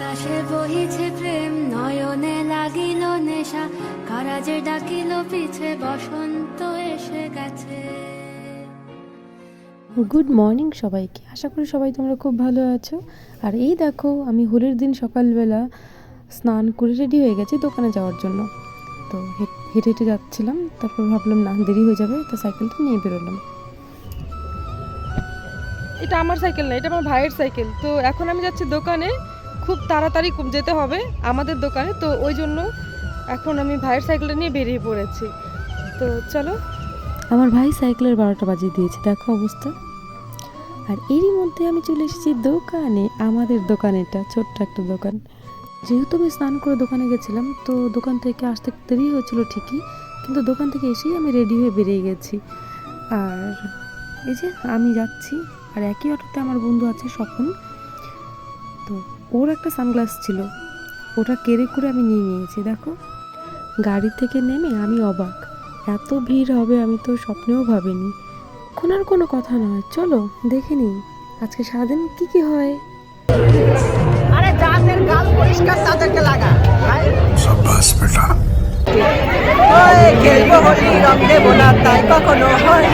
বাতাসে বহিছে প্রেম নয়নে লাগিল নেশা। কারাজে ডাকিল পিছে বসন্ত এসে গেছে। গুড মর্নিং সবাইকে। আশা করি সবাই তোমরা খুব ভালো আছো। আর এই দেখো আমি হোলির দিন সকালবেলা স্নান করে রেডি হয়ে গেছি দোকানে যাওয়ার জন্য। তো হেঁটে হেঁটে যাচ্ছিলাম তারপর ভাবলাম না দেরি হয়ে যাবে। তো সাইকেলটা নিয়ে বেরোলাম। এটা আমার সাইকেল না এটা আমার ভাইয়ের সাইকেল তো এখন আমি যাচ্ছি দোকানে। খুব তাড়াতাড়ি যেতে হবে আমাদের দোকানে। তো ওই জন্য এখন আমি ভাইয়ের সাইকেলটা নিয়ে বেরিয়ে পড়েছি। তো চলো। আমার ভাই সাইকেলের বারোটা বাজিয়ে দিয়েছে, দেখো অবস্থা। আর এরই মধ্যে আমি চলে এসেছি দোকানে, আমাদের দোকান এটা ছোট্ট একটা দোকান। যেহেতু আমি স্নান করে দোকানে গেছিলাম, তো দোকান থেকে আসতে দেরি হয়েছিল ঠিকই, কিন্তু দোকান থেকে এসেই আমি রেডি হয়ে বেরিয়ে গেছি। আর এই যে আমি যাচ্ছি, আর একই অটোতে আমার বন্ধু আছে স্বপন। তো ওর একটা সানগ্লাস ছিল। ওটা কেড়ে করে আমি নিয়ে নিয়েছি দেখো। গাড়ি থেকে নেমে আমি অবাক। এত ভিড় হবে আমি তো স্বপ্নেও ভাবিনি। এখন আর কোনো কথা নয় চলো দেখে নিই। আজকে সারাদিন কি কি হয়? আরে যাদের গাল পরিষ্কার তাদেরকে লাগা। বেটা। ওই খেলব হোলি তাই কখনো হয়।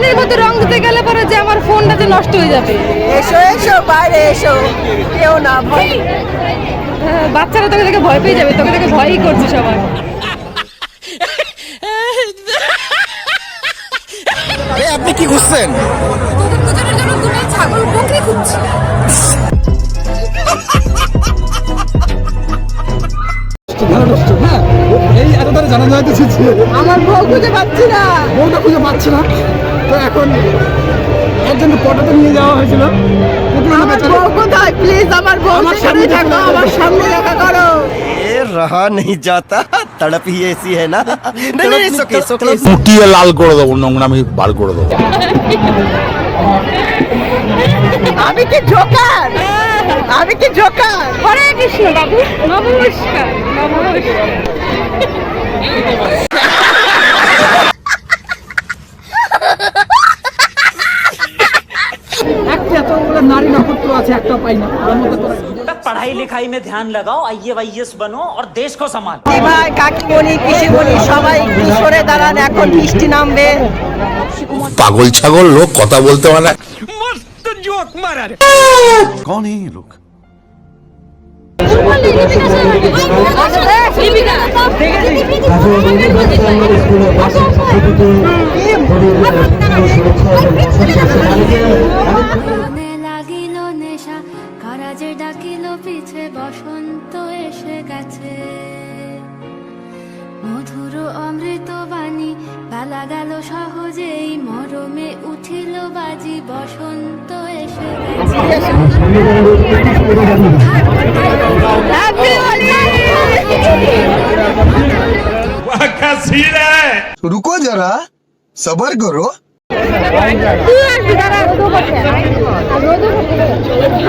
ফোনের মধ্যে রং দিতে গেলে পরে যে আমার ফোনটা যে নষ্ট হয়ে যাবে। এসো এসো বাইরে এসো। কেউ না ভয় হ্যাঁ, বাচ্চারা তোকে দেখে ভয় পেয়ে যাবে তোকে দেখে ভয়ই করছে সবাই। আপনি কি খুঁজছেন? হ্যাঁ এই জানা যাইতেছে আমার বউ খুঁজে পাচ্ছি না। বউটা খুঁজে পাচ্ছি না। তো এখন একজনকে পটাতে নিয়ে যাওয়া হয়েছিল পুতুল না আমার বেচারা বউ কোথায় প্লিজ আমার বউ আমার সামনে সামনে থাকো থাকো। আমার সামনে দেখা করো ये रहा नहीं जाता तड़प ही ऐसी है ना नहीं नहीं it's okay, it's okay. ফুটিয়ে লাল করে দেবো নোংরামি বার করে দেবো আমি কি জোকার আমি কি জোকার হরে কৃষ্ণ বাবু নমস্কার নমস্কার একটা নারী নক্ষত্র আছে একটা পাই না পড়াই লিখাই মে ধ্যান লাগাও আইয়ে আইএস বানো আর দেশ কো সামান কাকিমণি পিসিমণি সবাই সরে দাঁড়ান এখন বৃষ্টি নামবে। পাগল ছাগল লোক কথা বলতে পারে মস্ত জোক মারা কোন এই লোক সুরক্ষা পিছে বসন্ত এসে গেছে। মধুর অমৃত বাণী বেলা গেল সহজেই মরমে উঠিল বাজি বসন্ত এসে গেছে। রুকো যারা সবার করো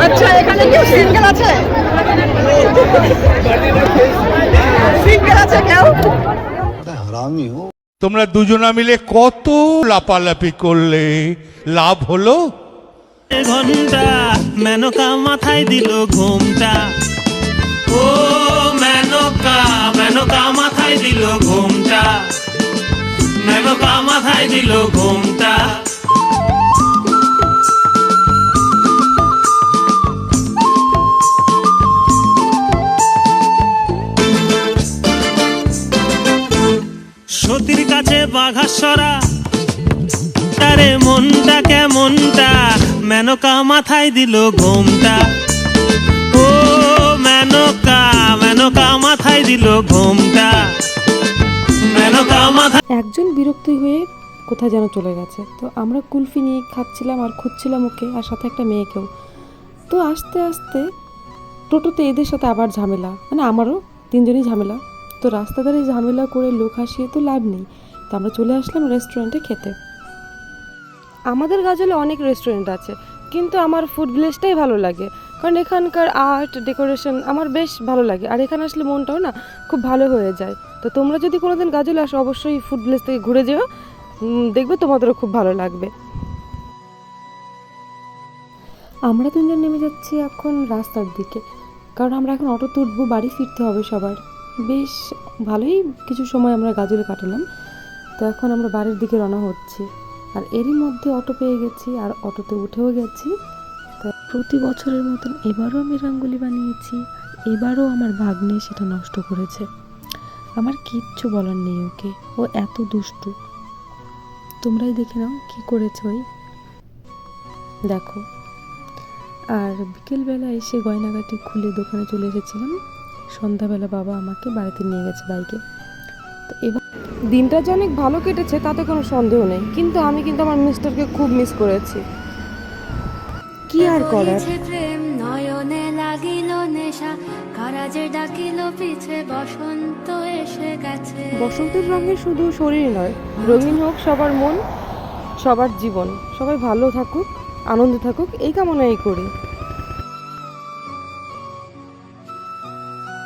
আচ্ছা এখানে কেউ সিঙ্গেল আছে? তোমরা দুজনা মিলে কত লাপালাপি করলে? লাভ হলো? ঘণ্টা, মেনকা মাথায় দিল ঘুমটা। ও, মেনকা মেনকা মাথায় দিল ঘুমটা। মেনকা মাথায় দিল ঘুমটা। সতীর কাছে বাঘাসরা তারে মনটা কেমনটা? মেনকা মাথায় দিল ঘুমটা। ও, মেনকা মেনকা মাথায় দিল ঘুমটা। মেনকা মাথায় একজন বিরক্ত হয়ে কোথায় যেন চলে গেছে। তো আমরা কুলফি নিয়ে খাচ্ছিলাম আর খুঁজছিলাম ওকে আর সাথে একটা মেয়েকেও। তো আস্তে আস্তে টোটোতে এদের সাথে আবার ঝামেলা। মানে আমারও তিনজনই ঝামেলা। তো রাস্তা ধারে ঝামেলা করে লোক হাসিয়ে তো লাভ নেই। তো আমরা চলে আসলাম রেস্টুরেন্টে খেতে। আমাদের গাজলে অনেক রেস্টুরেন্ট আছে কিন্তু আমার ফুড ভিলেজটাই ভালো লাগে। কারণ এখানকার আর্ট ডেকোরেশন আমার বেশ ভালো লাগে। আর এখানে আসলে মনটাও না খুব ভালো হয়ে যায়। তো তোমরা যদি কোনোদিন গাজলে আসো অবশ্যই ফুড ভিলেজ থেকে ঘুরে যেও। দেখবে তোমাদেরও খুব ভালো লাগবে। আমরা তিনজন নেমে যাচ্ছি এখন রাস্তার দিকে। কারণ আমরা এখন অটোতে উঠবো বাড়ি ফিরতে হবে সবার। বেশ ভালোই কিছু সময় আমরা গাজলে কাটালাম। তো এখন আমরা বাড়ির দিকে রওনা হচ্ছি। আর এরই মধ্যে অটো পেয়ে গেছি আর অটোতে উঠেও গেছি। তো প্রতি বছরের মতন এবারও আমি রঙ্গোলি বানিয়েছি। এবারও আমার ভাগ্নে সেটা নষ্ট করেছে। আমার কিচ্ছু বলার নেই ওকে। ও এত দুষ্টু। তোমরাই দেখে নাও কি করেছে ওই। দেখো। আর বিকেলবেলা এসে গয়নাগাটি খুলে দোকানে চলে এসেছিলাম। সন্ধ্যাবেলা বাবা আমাকে বাড়িতে নিয়ে গেছে বাইকে। তো এবার দিনটা যে অনেক ভালো কেটেছে তাতে কোনো সন্দেহ নেই। কিন্তু আমি কিন্তু আমার মিস্টারকে খুব মিস করেছি। কি আর করার? প্রেম নয়নে লাগিল নেশা কারাজে ডাকিল পিছে বসন্ত এসে গেছে। বসন্তের রঙে শুধু শরীর নয় রঙিন হোক সবার মন সবার জীবন। সবাই ভালো থাকুক আনন্দে থাকুক এই কামনাই করি।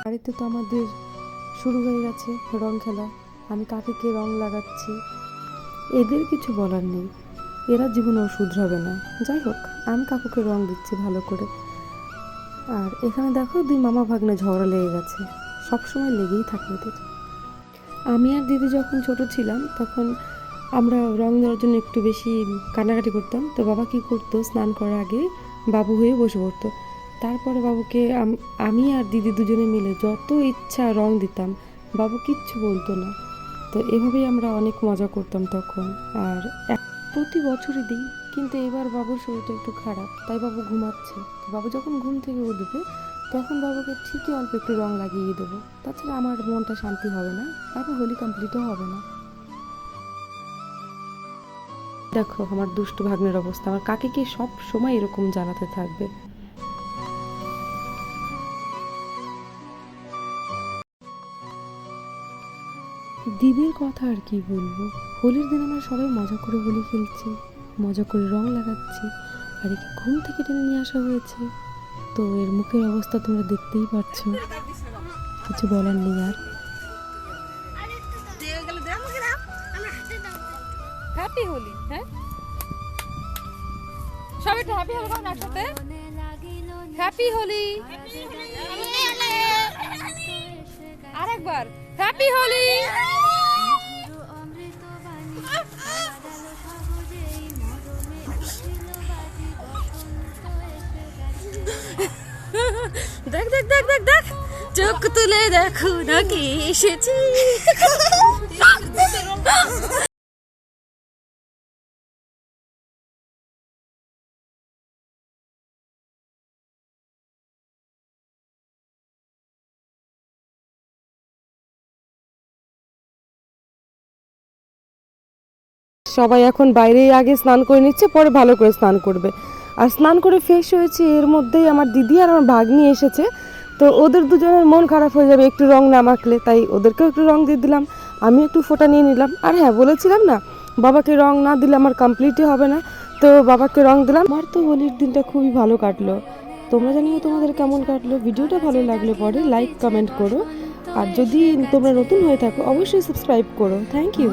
বাড়িতে তো আমাদের শুরু হয়ে গেছে রং খেলা। আমি কাকে কে রং লাগাচ্ছি? এদের কিছু বলার নেই। এরা জীবনেও শুধরাবে না। যাই হোক, আমি কাকুকে রং দিচ্ছি ভালো করে। আর এখানে দেখো দুই মামা ভাগ্নে ঝগড়া লেগে গেছে। সবসময় লেগেই থাকে এদের। আমি আর দিদি যখন ছোট ছিলাম, তখন আমরা রং দেওয়ার জন্য একটু বেশি কান্নাকাটি করতাম। তো বাবা কি করতো, স্নান করার আগে বাবু হয়ে বসে পড়তো। তারপরে বাবুকে আমি আর দিদি দুজনে মিলে যত ইচ্ছা রং দিতাম, বাবু কিচ্ছু বলতো না। তো এভাবেই আমরা অনেক মজা করতাম তখন। আর প্রতি বছরই দিই, কিন্তু এবার বাবুর শরীরটা একটু খারাপ, তাই বাবু ঘুমাচ্ছে। বাবু যখন ঘুম থেকে উঠবে, তখন বাবুকে ঠিকই অল্প একটু রং লাগিয়ে দেবো। তাছাড়া আমার মনটা শান্তি হবে না তারপর হোলি কমপ্লিটও হবে না। দেখো, আমার দুষ্টু ভাগ্নের অবস্থা। আমার কাকিকে সব সময় এরকম জানাতে থাকবে। দিদির কথা আর কি বলব? হোলির দিন আমরা সবাই মজা করে হোলি খেলছি মজা করে রং লাগাচ্ছি আর একে ঘুম থেকে টেনে নিয়ে আসা হয়েছে। তো এর মুখের অবস্থা তোমরা দেখতেই পাচ্ছো। কিছু বলার নেই আর। হ্যাপি হোলি হ্যাঁ? সবাই একটু হ্যাপি হোলি করেন একসাথে হ্যাপি হোলি আরেকবার। হ্যাপি হোলি দেখ দেখ দেখ দেখ দেখ। চোখ তুলে দেখো নাকি এসেছি। সবাই এখন বাইরেই আগে স্নান করে নিচ্ছে, পরে ভালো করে স্নান করবে। আর স্নান করে ফ্রেশ হয়েছে, এর মধ্যেই আমার দিদি আর আমার ভাগ্নি এসেছে। তো ওদের দুজনের মন খারাপ হয়ে যাবে, একটু রং না মাখলে, তাই ওদেরকেও একটু রং দিয়ে দিলাম। আমি একটু ফোঁটা নিয়ে নিলাম। আর হ্যাঁ বলেছিলাম না, বাবাকে রং না দিলে আমার কমপ্লিটই হবে না। তো বাবাকে রং দিলাম। আমার তো হোলির দিনটা খুবই ভালো কাটলো। তোমরা জানিও তোমাদের কেমন কাটলো। ভিডিওটা ভালো লাগলে পরে লাইক কমেন্ট করো। আর যদি তোমরা নতুন হয়ে থাকো, অবশ্যই সাবস্ক্রাইব করো। Thank you